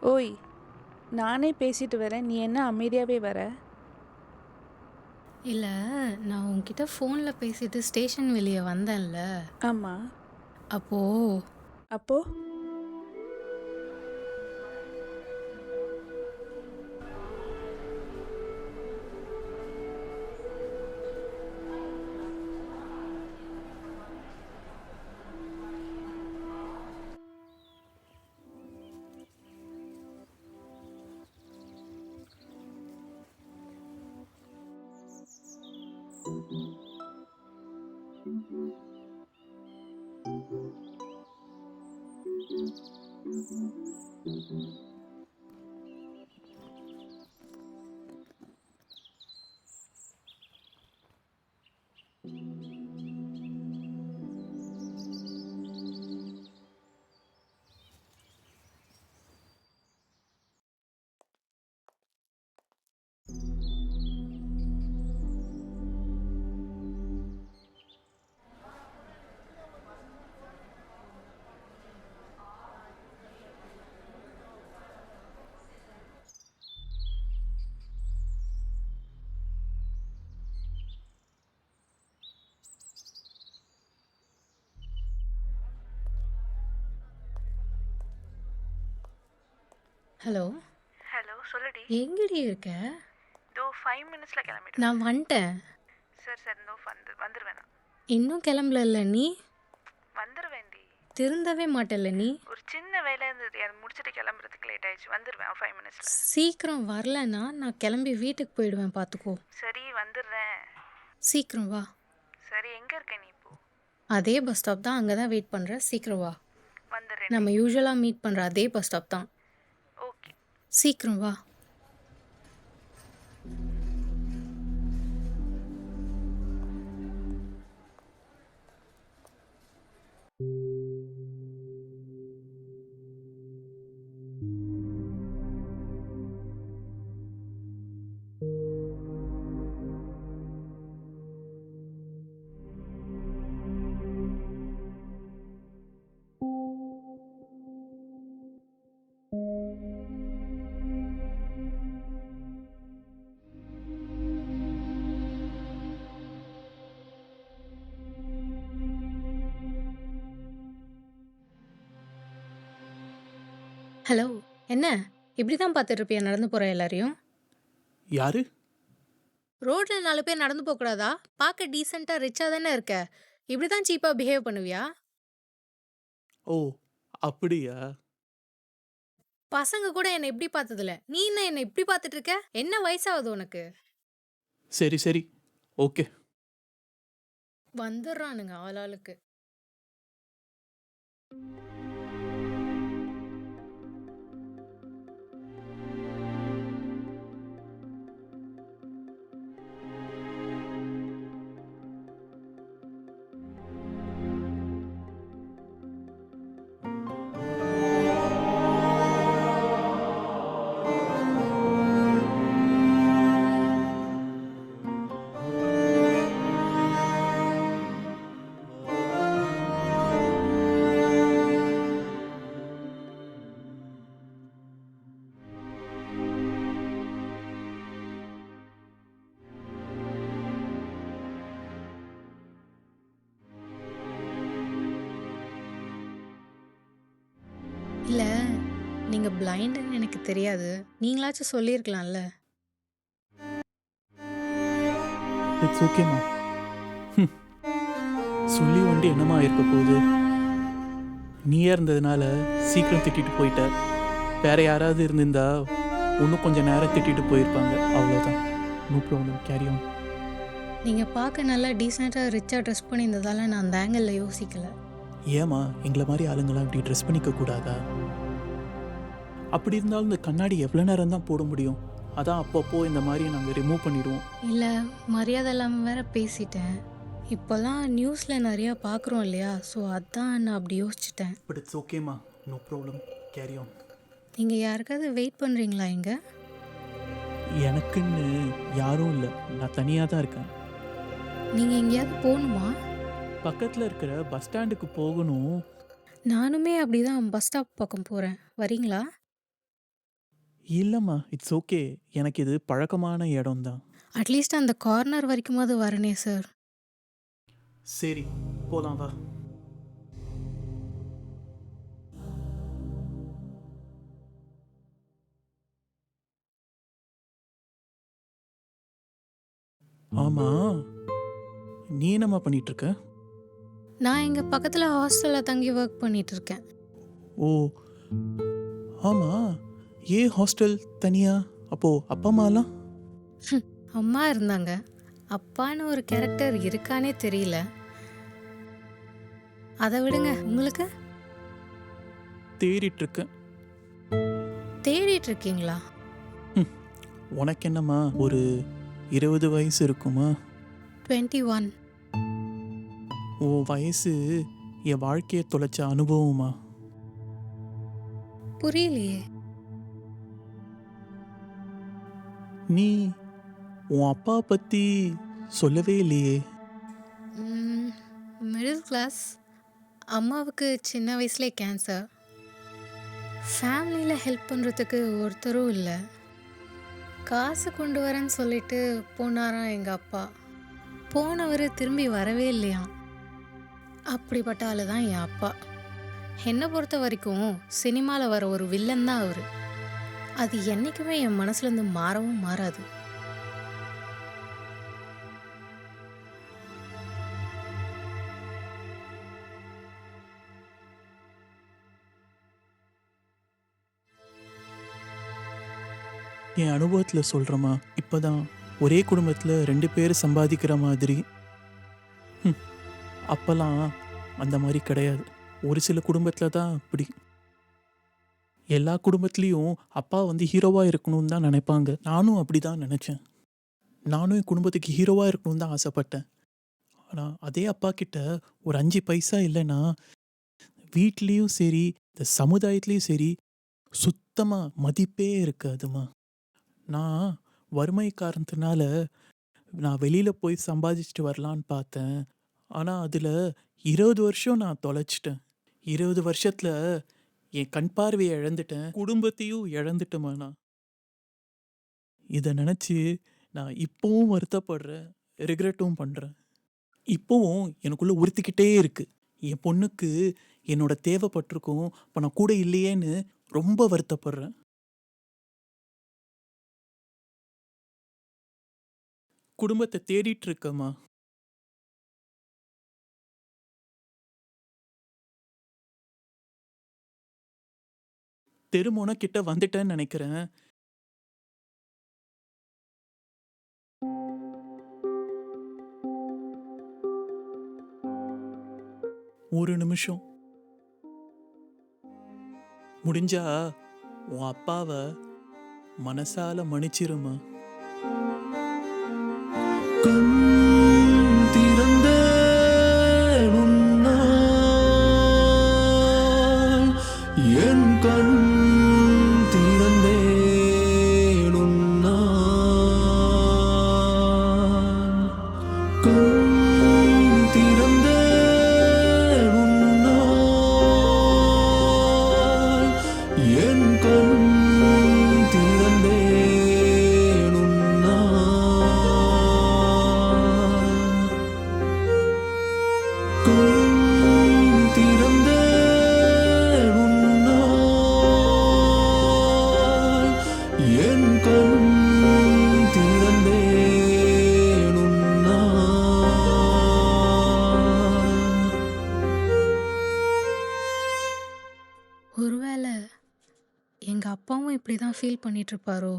ஓய் நானே பேசிட்டு வரேன். நீ என்ன அமைதியாகவே வர? இல்லை நான் உன்கிட்ட ஃபோனில் பேசிட்டு ஸ்டேஷன் வெளியே வந்தேன்ல. ஆமாம் அப்போது அப்போ ஹலோ ஹலோ சொல்லுடி. எங்கடி இருக்க? இதோ ஃபைவ் மினிட்ஸில் கிளம்பிடு நான் வந்துட்டேன் சரி சரி இதோ வந்து வந்துடுவேன் நான். இன்னும் கிளம்பலல்ல நீ? வந்துடுவேன்டி திருந்தவே மாட்டல்ல நீ? ஒரு சின்ன வேலை இருந்தது. அதை முடிச்சுட்டு கிளம்புறதுக்கு லேட் ஆயிடுச்சு. வந்துடுவேன் ஃபைவ் மினிட்ஸில் சீக்கிரம் வரலன்னா நான் கிளம்பி வீட்டுக்கு போயிடுவேன் பார்த்துக்கோ சரி வந்துடுறேன். சீக்கிரம் வா. சரி எங்கே இருக்க நீ இப்போ? அதே பஸ் ஸ்டாப் தான் அங்கே தான் வெயிட் பண்ணுறேன் சீக்கிரம் வா. வந்துடுறேன் நம்ம யூஸ்வலாக மீட் பண்ணுற அதே பஸ் ஸ்டாப் தான். சீக்கிரம் வா. ஹலோ என்ன? இப்படி தான் பார்த்துட்டு இருப்பியா நடந்து போகிற எல்லாரையும்? யாரு? ரோட்டில் நாலு பேர் நடந்து போகக்கூடாதா? பார்க்க டீசெண்டாக ரிச்சாக தானே இருக்க. இப்படி தான் சீப்பாக பிஹேவ் பண்ணுவியா? ஓ அப்படியா? பசங்க கூட என்னை இப்படி பார்த்ததில்ல. நீ என்ன என்னை இப்படி பார்த்துட்டு இருக்க என்ன வயசாகுது உனக்கு? சரி சரி. ஓகே. வந்துடுறானுங்க ஆளாளுக்கு. நீங்கள் பிளைண்டுன்னு எனக்கு தெரியாது. நீங்களாச்சும் சொல்லியிருக்கலாம்ல. இட்ஸ் ஓகேம்மா ஹம். சொல்லி வண்டி என்னமா இருக்க போகுது? நீயே இருந்ததுனால சீக்கிரம் திட்டிட்டு போயிட்ட. வேற யாராவது இருந்திருந்தா இன்னும் கொஞ்சம் நேரம் திட்டிட்டு போயிருப்பாங்க. அவ்வளோதான் நோ ப்ராப்ளம் கேரி ஆன் நீங்கள் பார்க்க நல்லா டீசெண்டாக ரிச்சாக ட்ரெஸ் பண்ணியிருந்ததால நான் அந்த ஆங்கிளில் யோசிக்கலை. ஏமா எங்களை மாதிரி ஆளுங்களாம் இப்படி ட்ரெஸ் பண்ணிக்க கூடாதா? அப்படி இருந்தாலும் இந்த கண்ணாடி எவ்வளோ நேரம் தான் போட முடியும்? அதான் அப்பப்போ இந்த மாதிரி நாங்கள் ரிமூவ் பண்ணிடுவோம். இல்லை மரியாதை இல்லாமல் வேற பேசிட்டேன். இப்போல்லாம் நியூஸில் நிறையா பார்க்குறோம் இல்லையா? ஸோ அதான் நான் அப்படி யோசிச்சிட்டேன். பட் இட்ஸ் ஓகேம்மா நோ ப்ராப்ளம் கேரி ஆன் நீங்கள் யாருக்காவது வெயிட் பண்ணுறீங்களா இங்கே? எனக்குன்னு யாரும் இல்லை. நான் தனியாக தான் இருக்கேன். நீங்கள் எங்கேயாவது போகணுமா? பக்கத்தில் இருக்கிற பஸ் ஸ்டாண்டுக்கு போகணும். நானுமே அப்படி தான் பஸ் ஸ்டாப் பக்கம் போகிறேன் வரீங்களா? இல்லைம்மா இட்ஸ் ஓகே எனக்கு இது பழக்கமான இடம் தான் அட்லீஸ்ட் அந்த கார்னர் வரைக்குமாவது வரனே சார் சரி போலாம் வா. ஆமா. நீ என்னம்மா பண்ணிட்டு இருக்க நான் இங்கே பக்கத்தில் ஹாஸ்டலில் தங்கி ஒர்க் பண்ணிட்டு இருக்கேன் ஓ. ஆமா. ஏன் ஹாஸ்டல் தனியா? அப்போ அப்பா அம்மாலாம்? அம்மா இருந்தாங்க. அப்பான்னு ஒரு கேரக்டர் இருக்கானே தெரியல. அதை விடுங்க உங்களுக்கு? தேடிட்டு இருக்கேன் தேடிட்டு இருக்கீங்களா உனக்கு என்னம்மா ஒரு இருபது வயசு இருக்குமா? Twenty one. உன் வயசு என் வாழ்க்கையை தொலைச்ச அனுபவமா? புரியலையே. நீ உன் அப்பா பத்தி சொல்லவே இல்லையே. மிடில் கிளாஸ் அம்மாவுக்கு சின்ன வயசுலேயே கேன்சர் ஃபேமிலியில் ஹெல்ப் பண்ணுறதுக்கு ஒருத்தரும் இல்லை. காசு கொண்டு வரேன்னு சொல்லிட்டு போனாராம் எங்கள் அப்பா. போனவர் திரும்பி வரவே இல்லையாம். அப்படிப்பட்ட ஆள் தான் என் அப்பா. என்னை பொறுத்த வரைக்கும் சினிமாவில் வர ஒரு வில்லன் தான் அவர். அது என்றைக்குமே என் மனசுலேருந்து மாறவும் மாறாது. என் அனுபவத்தில் சொல்கிறேம்மா இப்போதான் ஒரே குடும்பத்தில் ரெண்டு பேர் சம்பாதிக்கிற மாதிரி. அப்போல்லாம் அந்த மாதிரி கிடையாது. ஒரு சில குடும்பத்தில் தான் அப்படி எல்லா குடும்பத்துலேயும் அப்பா வந்து ஹீரோவாக இருக்கணும்னு தான் நினைப்பாங்க. நானும் அப்படி தான் நினச்சேன். நானும் என் குடும்பத்துக்கு ஹீரோவாக இருக்கணும்னு தான் ஆசைப்பட்டேன். ஆனால் அதே அப்பா கிட்ட ஒரு அஞ்சு பைசா இல்லைன்னா வீட்லேயும் சரி இந்த சமுதாயத்துலேயும் சரி சுத்தமாக மதிப்பே இருக்காதுமா நான் வறுமை காரணத்தினால நான் வெளியில் போய் சம்பாதிச்சுட்டு வரலான்னு பார்த்தேன். ஆனால் அதில் இருபது வருஷம் நான் தொலைச்சிட்டேன். இருபது வருஷத்தில் என் கண் பார்வையை இழந்துட்டேன். குடும்பத்தையும் இழந்துட்டேம்மா இதை நினச்சி நான் இப்போவும் வருத்தப்படுறேன். ரிக்ரெட்டும் பண்ணுறேன் இப்போவும் எனக்குள்ளே உறுத்திக்கிட்டே இருக்குது என் பொண்ணுக்கு என்னோட தேவைப்பட்டிருக்கும் இப்போ நான் கூட இல்லையேன்னு ரொம்ப வருத்தப்படுறேன். குடும்பத்தை தேடிட்டு இருக்கம்மா. தெருமுனை கிட்ட வந்துட்டேன்னு நினைக்கிறேன். ஒரு நிமிஷம். முடிஞ்சா உன் அப்பாவை மனசால மன்னிச்சிருமா ஃபீல் பண்ணிட்டு இருப்பாரோ?